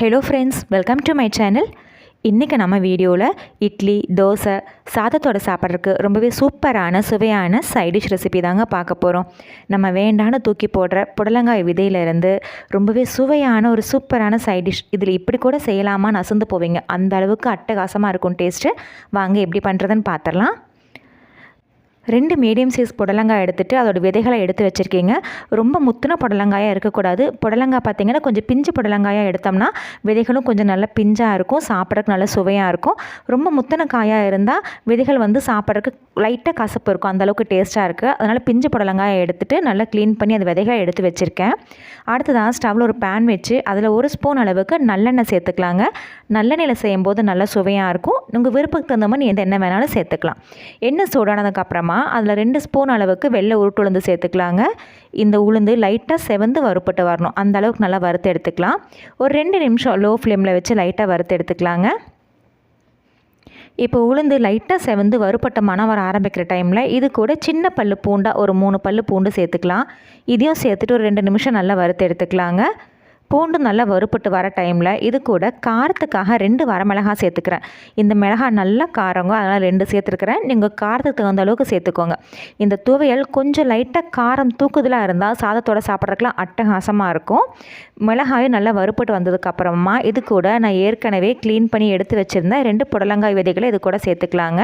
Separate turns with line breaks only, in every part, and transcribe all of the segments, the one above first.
Hello friends welcome to my channel இன்றைக்கி நம்ம வீடியோவில் இட்லி தோசை சாதத்தோட சாப்பிட்றதுக்கு ரொம்பவே சூப்பரான சுவையான சைடிஷ் ரெசிபி தாங்க பார்க்க போகிறோம் நம்ம வேண்டான்னு தூக்கி போடுற புடலங்காய் விதையிலேருந்து ரொம்பவே சுவையான ஒரு சூப்பரான சைடிஷ் இதில் இப்படி கூட செய்யலாமா? நசந்து போவீங்க. அந்த அளவுக்கு அட்டகாசமாக இருக்கும் டேஸ்ட்டு வாங்க எப்படி பண்ணுறதுன்னு பார்த்துடலாம் ரெண்டு மீடியம் சைஸ் புடலங்காய் எடுத்துகிட்டு அதோட விதைகளை எடுத்து வச்சுருக்கீங்க. ரொம்ப முத்தின புடலங்காயாக இருக்கக்கூடாது. புடலங்காய் பார்த்திங்கன்னா கொஞ்சம் பிஞ்சு புடலங்காயாக எடுத்தோம்னா விதைகளும் கொஞ்சம் நல்லா பிஞ்சாக இருக்கும் சாப்பிட்றதுக்கு நல்ல சுவையாக இருக்கும். ரொம்ப முத்தின காயாக இருந்தால் விதைகள் வந்து சாப்பிட்றதுக்கு லைட்டாக கசப்பு இருக்கும். அந்தளவுக்கு டேஸ்ட்டாக இருக்குது அதனால் பிஞ்சு புடலங்காயை எடுத்துகிட்டு நல்லா க்ளீன் பண்ணி அந்த விதைகளை எடுத்து வச்சுருக்கேன். அடுத்ததாக ஸ்டவ்வில் ஒரு பேன் வச்சு அதில் ஒரு ஸ்பூன் அளவுக்கு நல்லெண்ணெய் சேர்த்துக்கலாங்க. நல்லெண்ணெயில் செய்யும்போது நல்லா சுவையாக இருக்கும். உங்கள் விருப்பத்துக்கு தகுந்த மாதிரி எந்த எண்ணெய் வேணாலும் சேர்த்துக்கலாம். எண்ணெய் சூடானதுக்கப்புறமா அதில் ரெண்டு ஸ்பூன் அளவுக்கு வெள்ளை உருட்டு உளுந்து சேர்த்துக்கலாங்க. இந்த உளுந்து லைட்டாக செவந்து வறுப்பட்டு வரணும். அந்த அளவுக்கு நல்லா வறுத்து எடுத்துக்கலாம். ஒரு ரெண்டு நிமிஷம் லோ ஃப்ளேமில் வச்சு லைட்டாக வறுத்து எடுத்துக்கலாங்க. இப்போ உளுந்து லைட்டாக செவந்து வறுப்பட்ட மனம் வர ஆரம்பிக்கிற டைமில் இது கூட சின்ன பல்லு பூண்டாக ஒரு மூணு பல்லு பூண்டு சேர்த்துக்கலாம். இதையும் சேர்த்துட்டு ஒரு ரெண்டு நிமிஷம் நல்லா வறுத்து எடுத்துக்கலாங்க. பூண்டு நல்லா வறுப்பட்டு வர டைமில் இது கூட காரத்துக்காக ரெண்டு வரமிளகா சேர்த்துக்கிறேன். இந்த மிளகாய் நல்லா காரங்க அதனால் ரெண்டு சேர்த்துருக்குறேன். நீங்கள் காரத்துக்கு தகுந்த அளவுக்கு சேர்த்துக்கோங்க. இந்த துவையல் கொஞ்சம் லைட்டாக காரம் தூக்குதலாக இருந்தால் சாதத்தோடு சாப்பிட்றதுக்குலாம் அட்டகாசமாக இருக்கும். மிளகாயும் நல்லா வறுப்பட்டு வந்ததுக்கப்புறமா இது கூட நான் ஏற்கனவே க்ளீன் பண்ணி எடுத்து வச்சுருந்தேன் ரெண்டு புடலங்காய் விதைகளை இது கூட சேர்த்துக்கலாங்க.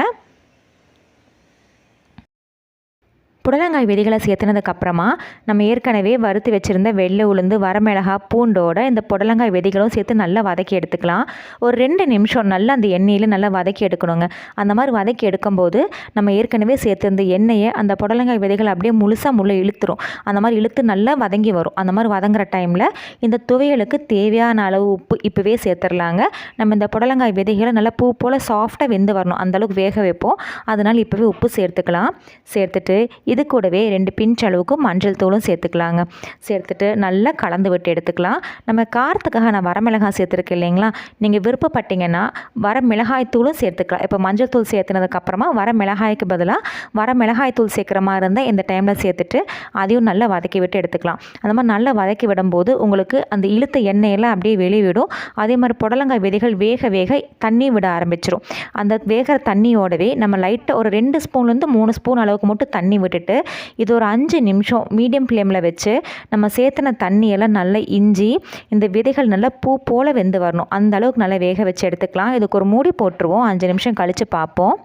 புடலங்காய் விதைகளை சேர்த்துனதுக்கப்புறமா நம்ம ஏற்கனவே வறுத்து வச்சுருந்த வெள்ளை உளுந்து வரமிளகா பூண்டோட இந்த புடலங்காய் விதைகளும் சேர்த்து நல்லா வதக்கி எடுத்துக்கலாம். ஒரு ரெண்டு நிமிஷம் நல்லா அந்த எண்ணெயில் நல்லா வதக்கி எடுக்கணுங்க. அந்த மாதிரி வதக்கி எடுக்கும்போது நம்ம ஏற்கனவே சேர்த்துருந்த எண்ணெயை அந்த புடலங்காய் விதைகள் அப்படியே முழுசாக முள்ள இழுத்துரும். அந்த மாதிரி இழுத்து நல்லா வதங்கி வரும். அந்த மாதிரி வதங்குற டைமில் இந்த துவையலுக்கு தேவையான அளவு உப்பு இப்போவே சேர்த்துடலாங்க நம்ம இந்த புடலங்காய் விதைகளை நல்லா பூ போல் சாஃப்டாக வெந்து வரணும். அந்தளவுக்கு வேக வைப்போம். அதனால் இப்போவே உப்பு சேர்த்துக்கலாம். சேர்த்துட்டு இது கூடவே ரெண்டு பிஞ்ச் அளவுக்கு மஞ்சள் தூளும் சேர்த்துக்கலாங்க. சேர்த்துட்டு நல்லா கலந்து விட்டு எடுத்துக்கலாம். நம்ம காரத்துக்காக நான் வரமிளகாய் சேர்த்துருக்கேன் இல்லைங்களா? நீங்கள் விருப்பப்பட்டீங்கன்னா வர மிளகாய் தூளும் சேர்த்துக்கலாம். இப்போ மஞ்சள் தூள் சேர்த்துனதுக்கப்புறமா வர மிளகாய்க்கு பதிலாக வர மிளகாய் தூள் சேர்க்குற மாதிரி இருந்தால் இந்த டைமில் சேர்த்துட்டு அதையும் நல்லா வதக்கி விட்டு எடுத்துக்கலாம். அந்த மாதிரி நல்லா வதக்கி விடும்போது உங்களுக்கு அந்த இழுத்த எண்ணெயெல்லாம் அப்படியே வெளிவிடும். அதே மாதிரி புடலங்காய் விதைகள் வேக வேக தண்ணி விட ஆரம்பிச்சிடும் அந்த வேகிற தண்ணியோடவே நம்ம லைட்டாக ஒரு ரெண்டு ஸ்பூன்லேருந்து மூணு ஸ்பூன் அளவுக்கு மட்டும் தண்ணி விட்டுட்டு விட்டுட்டு இது ஒரு அஞ்சு நிமிஷம் மீடியம் ஃப்ளேமில் வச்சு நம்ம சேர்த்துன தண்ணியெல்லாம் நல்லா இஞ்சி இந்த விதைகள் நல்லா பூ போல் வெந்து வரணும். அந்த அளவுக்கு நல்லா வேக வச்சு எடுத்துக்கலாம். இதுக்கு ஒரு மூடி போட்டுருவோம். அஞ்சு நிமிஷம் கழித்து பார்ப்போம்.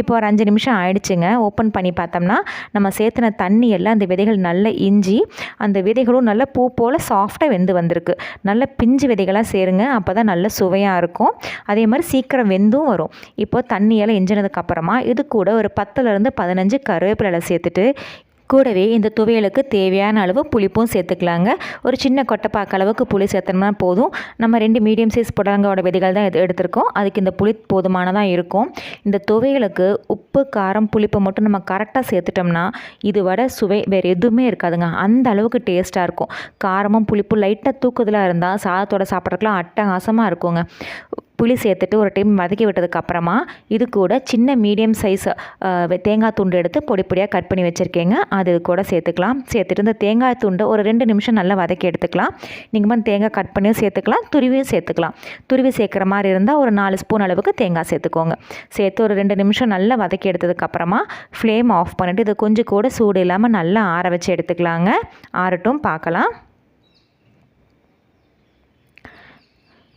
இப்போ ஒரு அஞ்சு நிமிஷம் ஆயிடுச்சுங்க. ஓப்பன் பண்ணி பார்த்தோம்னா நம்ம சேர்த்துன தண்ணி எல்லாம் அந்த விதைகள் நல்லா இஞ்சி அந்த விதைகளும் நல்லா பூ போல் சாஃப்டாக வெந்து வந்திருக்கு. நல்ல பிஞ்சு விதைகளாக சேருங்க. அப்போ தான் நல்ல சுவையாக இருக்கும். அதே மாதிரி சீக்கிரம் வெந்தும் வரும். இப்போ தண்ணியெல்லாம் இஞ்சினதுக்கப்புறமா இது கூட ஒரு பத்துலேருந்து பதினஞ்சு கருவேப்பிலை சேர்த்துட்டு சேர்த்துட்டு கூடவே இந்த துவையலுக்கு தேவையான அளவு புளிப்பும் சேர்த்துக்கலாங்க. ஒரு சின்ன கொட்டைப்பாக்க அளவுக்கு புளி சேர்த்தோம்னா போதும். நம்ம ரெண்டு மீடியம் சைஸ் புடலங்காவோட விதைகள் தான் எடுத்திருக்கோம். அதுக்கு இந்த புளி போதுமானதாக இருக்கும். இந்த துவையலுக்கு உப்பு காரம் புளிப்பை மட்டும் நம்ம கரெக்டாக சேர்த்துட்டோம்னா இது வட சுவை வேறு எதுவுமே இருக்காதுங்க. அந்த அளவுக்கு டேஸ்ட்டாக இருக்கும். காரமும் புளிப்பும் லைட்டாக தூக்குதலாக இருந்தால் சாதத்தோட சாப்பிட்றதுக்குலாம் அட்டகாசமாக இருக்குங்க. புளி சேர்த்துட்டு ஒரு டைம் வதக்கி விட்டதுக்கப்புறமா இது கூட சின்ன மீடியம் சைஸ் தேங்காய் துண்டு எடுத்து பொடி பொடியாக கட் பண்ணி வச்சுருக்கேங்க. அது கூட சேர்த்துக்கலாம். சேர்த்துட்டு இந்த தேங்காய் துண்டை ஒரு ரெண்டு நிமிஷம் நல்லா வதக்கி எடுத்துக்கலாம். நீங்கள் வந்து தேங்காய் கட் பண்ணியும் சேர்த்துக்கலாம் துருவியும் சேர்த்துக்கலாம். துருவி சேர்க்குற மாதிரி இருந்தால் ஒரு நாலு ஸ்பூன் அளவுக்கு தேங்காய் சேர்த்துக்கோங்க. சேர்த்து ஒரு ரெண்டு நிமிஷம் நல்லா வதக்கி எடுத்ததுக்கப்புறமா ஃப்ளேம் ஆஃப் பண்ணிவிட்டு இது கொஞ்சம் கூட சூடு இல்லாமல் நல்லா ஆற வச்சு எடுத்துக்கலாங்க. ஆறட்டும் பார்க்கலாம்.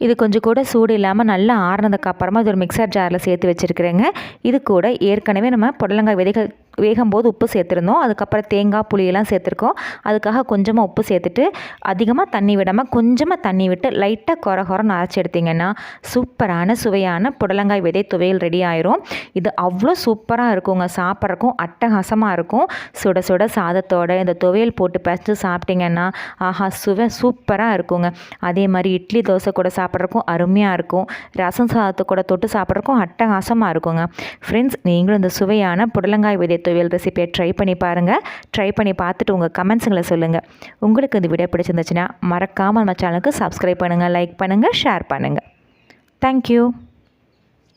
இது கொஞ்சம் கூட சூடு இல்லாமல் நல்லா ஆறினதுக்கப்புறமா இது ஒரு மிக்சர் ஜாரில் சேர்த்து வச்சுருக்குறேங்க. இது கூட ஏற்கனவே நம்ம புடலங்காய் விதைகள் வேகும்போது உப்பு சேர்த்துருந்தோம். அதுக்கப்புறம் தேங்காய் புளியெல்லாம் சேர்த்துருக்கோம். அதுக்காக கொஞ்சமாக உப்பு சேர்த்துட்டு அதிகமாக தண்ணி விடாமல் கொஞ்சமாக தண்ணி விட்டு லைட்டாக குற குறன்னு அரைச்சி எடுத்திங்கன்னா சூப்பரான சுவையான புடலங்காய் விதை துவையல் ரெடி ஆயிரும். இது அவ்வளோ சூப்பராக இருக்குங்க. சாப்பிட்றக்கும் அட்டகாசமாக இருக்கும். சுட சுட சாதத்தோட இந்த துவையல் போட்டு பச்சு சாப்பிட்டிங்கன்னா ஆஹா சுவை சூப்பராக இருக்குங்க. அதே மாதிரி இட்லி தோசை கூட சாப்பிட்றக்கும் அருமையாக இருக்கும். ரசம் சாதத்தை கூட தொட்டு சாப்பிட்றக்கும் அட்டகாசமாக இருக்குங்க. ஃப்ரெண்ட்ஸ் நீங்களும் இந்த சுவையான புடலங்காய் விதை துவையல் ரெசிபியை ட்ரை பண்ணி பாருங்கள் ட்ரை பண்ணி பார்த்துட்டு உங்கள் கமெண்ட்ஸுங்களை சொல்லுங்கள் உங்களுக்கு இந்த வீடியோ பிடிச்சிருந்துச்சுன்னா மறக்காமல் நம்ம சேனலுக்கு சப்ஸ்கிரைப் பண்ணுங்கள் லைக் பண்ணுங்கள் ஷேர் பண்ணுங்கள் தேங்க்யூ